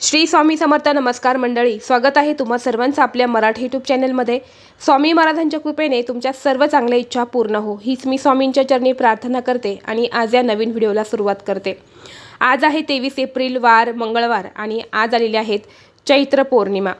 श्री स्वामी समर्थ नमस्कार मंडळी स्वागत आहे तुम्हा सर्वांचं आपल्या मराठी यूट्यूब चॅनलमध्ये. स्वामी महाराजांच्या कृपेने तुमच्या सर्व चांगल्या इच्छा पूर्ण हो हीच मी स्वामींच्या चरणी प्रार्थना करते आणि आज या नवीन व्हिडिओला सुरुवात करते. आज आहे तेवीस एप्रिल वार मंगळवार आणि आज आलेले आहेत चैत्र पौर्णिमा.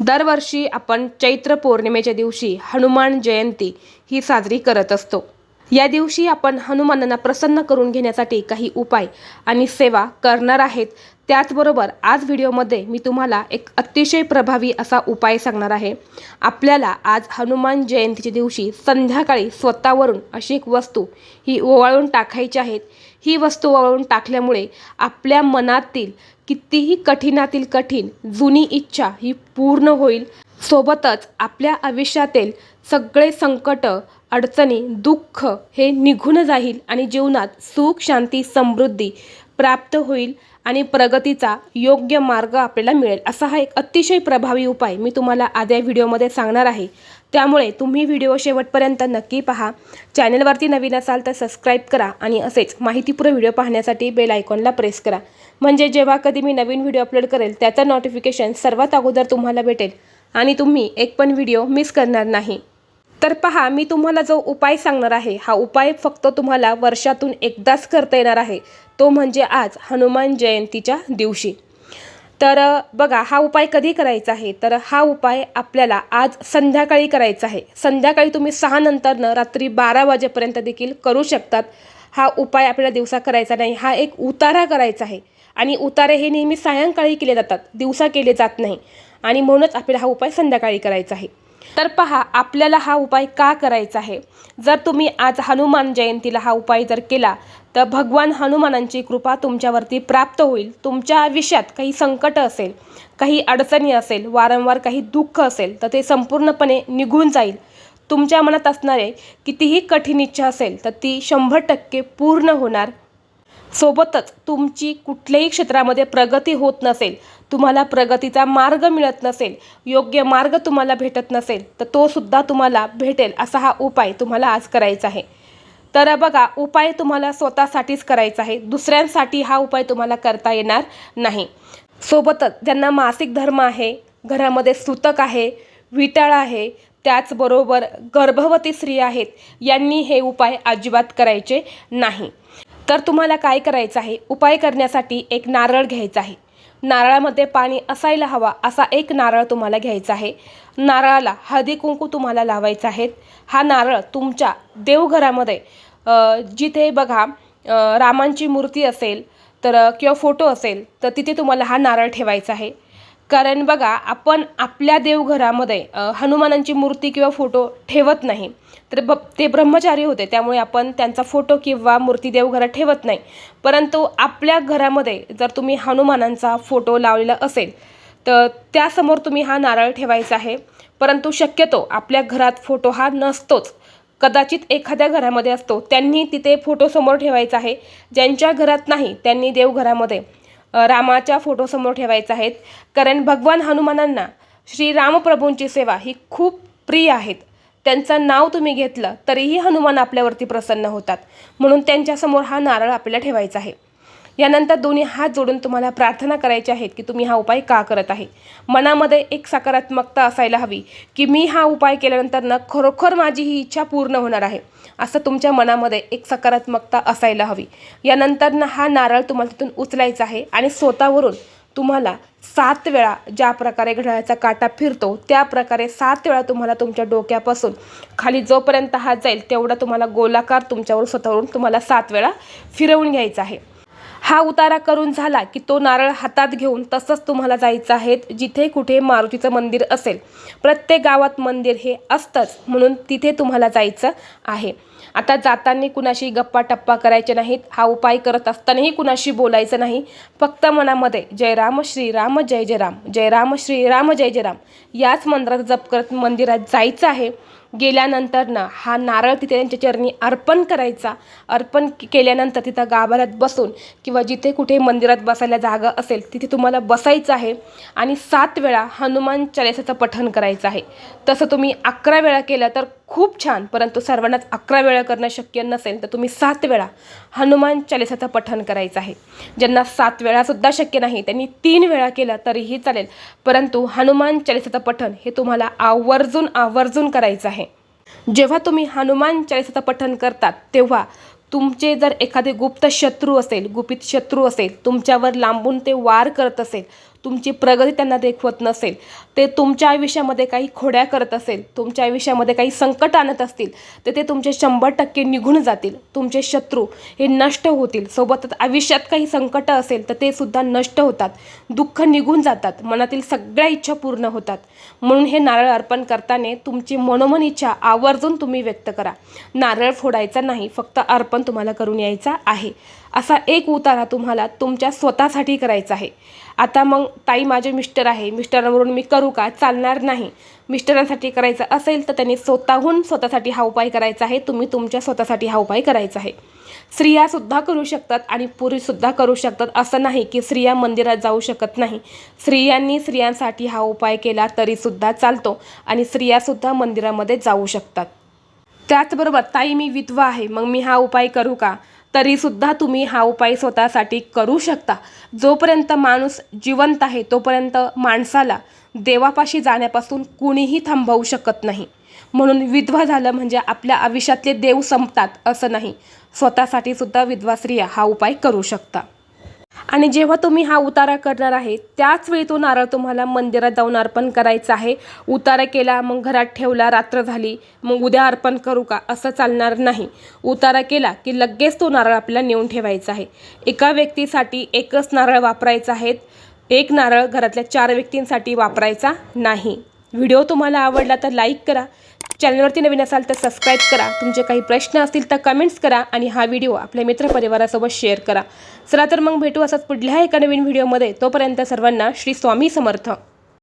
दरवर्षी आपण चैत्र पौर्णिमेच्या दिवशी हनुमान जयंती ही साजरी करत असतो. या दिवशी आपण हनुमानांना प्रसन्न करून घेण्यासाठी काही उपाय आणि सेवा करणार आहेत. त्याचबरोबर आज व्हिडिओमध्ये मी तुम्हाला एक अतिशय प्रभावी असा उपाय सांगणार आहे. आपल्याला आज हनुमान जयंतीच्या दिवशी संध्याकाळी स्वतःवरून अशी एक वस्तू ही ओवाळून टाकायची आहेत ही वस्तू ओवाळून टाकल्यामुळे आपल्या मनातील कितीही कठीणातील कठीण जुनी इच्छा ही पूर्ण होईल. सोबतच आपल्या आयुष्यातील सगळे संकट अडचणी दुःख हे निघून जाईल आणि जीवनात सुख शांती समृद्धी प्राप्त होईल आणि प्रगतीचा योग्य मार्ग आपल्याला मिळेल. असा हा एक अतिशय प्रभावी उपाय मी तुम्हाला आद्या व्हिडिओमध्ये सांगणार आहे. त्यामुळे तुम्ही व्हिडिओ शेवटपर्यंत नक्की पहा. चॅनलवरती नवीन असाल तर सबस्क्राईब करा आणि असेच माहितीपूर्ण व्हिडिओ पाहण्यासाठी बेल आयकॉनला प्रेस करा. म्हणजे जेव्हा कधी मी नवीन व्हिडिओ अपलोड करेल त्याचं नोटिफिकेशन सर्वात अगोदर तुम्हाला भेटेल आणि तुम्ही एक पण व्हिडिओ मिस करणार नाही. तर पहा मी तुम्हाला जो उपाय सांगणार आहे हा उपाय फक्त तुम्हाला वर्षातून एकदाच करता येणार आहे. तो म्हणजे आज हनुमान जयंतीच्या दिवशी. तर बघा हा उपाय कधी करायचा आहे? तर हा उपाय आपल्याला आज संध्याकाळी करायचा आहे. संध्याकाळी तुम्ही सहा नंतरनं रात्री बारा वाजेपर्यंत देखील करू शकतात. हा उपाय आपल्याला दिवसा करायचा नाही. हा एक उतारा करायचा आहे. आणि उतारे हे नेहमी सायंकाळी केले जातात. दिवसा केले जात नाही. आणि म्हणूनच आपल्याला हा उपाय संध्याकाळी करायचा आहे. तर पहा आपल्याला हा उपाय का करायचा आहे? जर तुम्ही आज हनुमान जयंतीला हा उपाय जर केला तर भगवान हनुमानांची कृपा तुमच्यावरती प्राप्त होईल. तुमच्या आयुष्यात काही संकट असेल काही अडचणी असेल वारंवार काही दुःख असेल तर ते संपूर्णपणे निघून जाईल. तुमच्या मनात असणारे कितीही कठीण इच्छा असेल तर ती शंभर टक्के पूर्ण होणार सोबतच तुमची कुठल्याही क्षेत्रामध्ये प्रगती होत नसेल तुम्हाला प्रगतीचा मार्ग मिळत नसेल योग्य मार्ग तुम्हाला भेटत नसेल तर तो सुद्धा तुम्हाला भेटेल असा हा उपाय तुम्हाला आज करायचा आहे. तर बघा उपाय तुम्हाला स्वतःसाठीच करायचा आहे दुसऱ्यांसाठी हा उपाय तुम्हाला करता येणार नाही. सोबतच ज्यांना मासिक धर्म आहे घरामध्ये सुतक आहे विटाळ आहे त्याचबरोबर गर्भवती स्त्री आहेत यांनी हे उपाय अजिबात करायचे नाही. तर तुम्हाला काय करायचं आहे? उपाय करण्यासाठी एक नारळ घ्यायचा आहे. नारळामध्ये पाणी असायला हवा असा एक नारळ तुम्हाला घ्यायचा आहे. नारळाला हळदी कुंकू तुम्हाला लावायचं आहे हा नारळ तुमच्या देवघरामध्ये जिथे बघा रामांची मूर्ती असेल तर किंवा फोटो असेल तर तिथे तुम्हाला हा नारळ ठेवायचा आहे. कारण बघा आपण आपल्या देवघरामध्ये हनुमानांची मूर्ती किंवा फोटो ठेवत नाही. तर ब ते ब्रह्मचारी होते त्यामुळे आपण त्यांचा फोटो किंवा मूर्ती देवघरात ठेवत नाही. परंतु आपल्या घरामध्ये जर तुम्ही हनुमानांचा फोटो लावलेला असेल तर त्यासमोर तुम्ही हा नारळ ठेवायचा आहे. परंतु शक्यतो आपल्या घरात फोटो हा नसतोच. कदाचित एखाद्या घरामध्ये असतो त्यांनी तिथे फोटो समोर ठेवायचा आहे. ज्यांच्या घरात नाही त्यांनी देवघरामध्ये रामाच्या फोटोसमोर ठेवायचा आहेत. कारण भगवान हनुमानांना श्री रामप्रभूंची सेवा ही खूप प्रिय आहेत. त्यांचं नाव तुम्ही घेतलं तरीही हनुमान आपल्यावरती प्रसन्न होतात. म्हणून त्यांच्यासमोर हा नारळ आपल्याला ठेवायचा आहे. यानंतर दोन्ही हात जोडून तुम्हाला प्रार्थना करायची आहेत की तुम्ही हा उपाय का करत आहे? मनामध्ये एक सकारात्मकता असायला हवी की मी हा उपाय केल्यानंतर ना खरोखर माझी ही इच्छा पूर्ण होणार आहे असं तुमच्या मनामध्ये एक सकारात्मकता असायला हवी. यानंतर ना हा नारळ तुम्हाला तिथून उचलायचा आहे आणि स्वतःवरून तुम्हाला सात वेळा ज्या प्रकारे घड्याळाचा काटा फिरतो त्या प्रकारे सात वेळा तुम्हाला तुमच्या डोक्यापासून खाली जोपर्यंत हात जाईल तेवढा तुम्हाला गोलाकार तुमच्यावर स्वतःवरून तुम्हाला सात वेळा फिरवून घ्यायचा आहे. हा उतारा करून झाला की तो नारळ हातात घेऊन तसंच तुम्हाला जायचं आहे जिथे कुठे मारुतीचं मंदिर असेल. प्रत्येक गावात मंदिर हे असतंच म्हणून तिथे तुम्हाला जायचं आहे. आता जाताना कुणाशी गप्पा टप्पा करायचे नाहीत हा उपाय करत असतानाही कुणाशी बोलायचं नाही. फक्त मनामध्ये जय राम श्रीराम जय जय राम जय राम श्रीराम जय जय राम याच मंत्राचा जप करत मंदिरात जायचं आहे. गेल्यानंतर ना हा नारळ तिथे त्यांच्या चरणी अर्पण करायचा. अर्पण केल्यानंतर तिथं गाभाऱ्यात बसून किंवा जिथे कुठे मंदिरात बसायला जागा असेल तिथे तुम्हाला बसायचं आहे आणि सात वेळा हनुमान चालिसाचं पठण करायचं आहे. तसं तुम्ही अकरा वेळा केलं तर खूप छान परंतु सर्वांनाच अकरा वेळा करणं शक्य नसेल तर तुम्ही सात वेळा हनुमान चालिसाचं पठण करायचं आहे. ज्यांना सात वेळासुद्धा शक्य नाही त्यांनी तीन वेळा केलं तरीही चालेल. परंतु हनुमान चालिसाचं पठण हे तुम्हाला आवर्जून आवर्जून करायचं आहे. जेव्हा तुम्ही हनुमान चालिसाचं पठण करतात तेव्हा तुमचे जर एखादे गुप्त शत्रू असेल गुपित शत्रू असेल तुमच्यावर लांबून ते वार करत असेल तुमची प्रगती त्यांना देखवत नसेल ते तुमच्या आयुष्यामध्ये काही खोड्या करत असेल तुमच्या आयुष्यामध्ये काही संकट आणत असतील तर ते तुमचे शंभर टक्के निघून जातील. तुमचे शत्रू हे नष्ट होतील. सोबतच आयुष्यात काही संकट असेल तर ते सुद्धा नष्ट होतात. दुःख निघून जातात. मनातील सगळ्या इच्छा पूर्ण होतात. म्हणून हे नारळ अर्पण करताना तुमची मनोमन इच्छा आवर्जून तुम्ही व्यक्त करा. नारळ फोडायचा नाही फक्त अर्पण तुम्हाला करून यायचा आहे. असा एक उतारा तुम्हाला तुमच्या स्वतःसाठी करायचा आहे. आता मग ताई माझे मिस्टर आहे. मिस्टरांवरून मी करू का? चालणार नाही. मिस्टरांसाठी करायचं असेल तर त्यांनी स्वतःहून स्वतःसाठी हा उपाय करायचा आहे. तुम्ही तुमच्या स्वतःसाठी हा उपाय करायचा आहे. स्त्रियासुद्धा करू शकतात आणि पुरुषसुद्धा करू शकतात. असं नाही की स्त्रिया मंदिरात जाऊ शकत नाही. स्त्रियांनी स्त्रियांसाठी हा उपाय केला तरीसुद्धा चालतो आणि स्त्रियासुद्धा मंदिरामध्ये जाऊ शकतात. त्याचबरोबर ताई मी विधवा आहे. मग मी हा उपाय करू का? तरीसुद्धा तुम्ही हा उपाय स्वतःसाठी करू शकता. जोपर्यंत माणूस जिवंत आहे तोपर्यंत माणसाला देवापाशी जाण्यापासून कुणीही थांबवू शकत नाही. म्हणून विधवा झालं म्हणजे आपल्या आयुष्यातले देव संपतात असं नाही. स्वतःसाठी सुद्धा विधवा स्त्रिया हा उपाय करू शकता. आणि जेव्हा तुम्ही हा उतारा करणार आहे त्याच वेळी तो नारळ तुम्हाला मंदिरात जाऊन अर्पण करायचा आहे. उतारा केला मग घरात ठेवला रात्र झाली मग उद्या अर्पण करू का? असं चालणार नाही. उतारा केला की लगेच तो नारळ आपल्याला नेऊन ठेवायचा आहे. एका व्यक्तीसाठी एकच नारळ वापरायचा आहे. एक नारळ घरातल्या चार व्यक्तींसाठी वापरायचा नाही. व्हिडिओ तुम्हाला आवडला तर लाईक करा चॅनलवरती नवीन असाल तर सबस्क्राईब करा. तुमचे काही प्रश्न असतील तर कमेंट्स करा आणि हा व्हिडिओ आपल्या मित्रपरिवारासोबत शेअर करा. चला तर मग भेटू असंच पुढल्या एका नवीन व्हिडिओमध्ये तोपर्यंत सर्वांना श्री स्वामी समर्थ.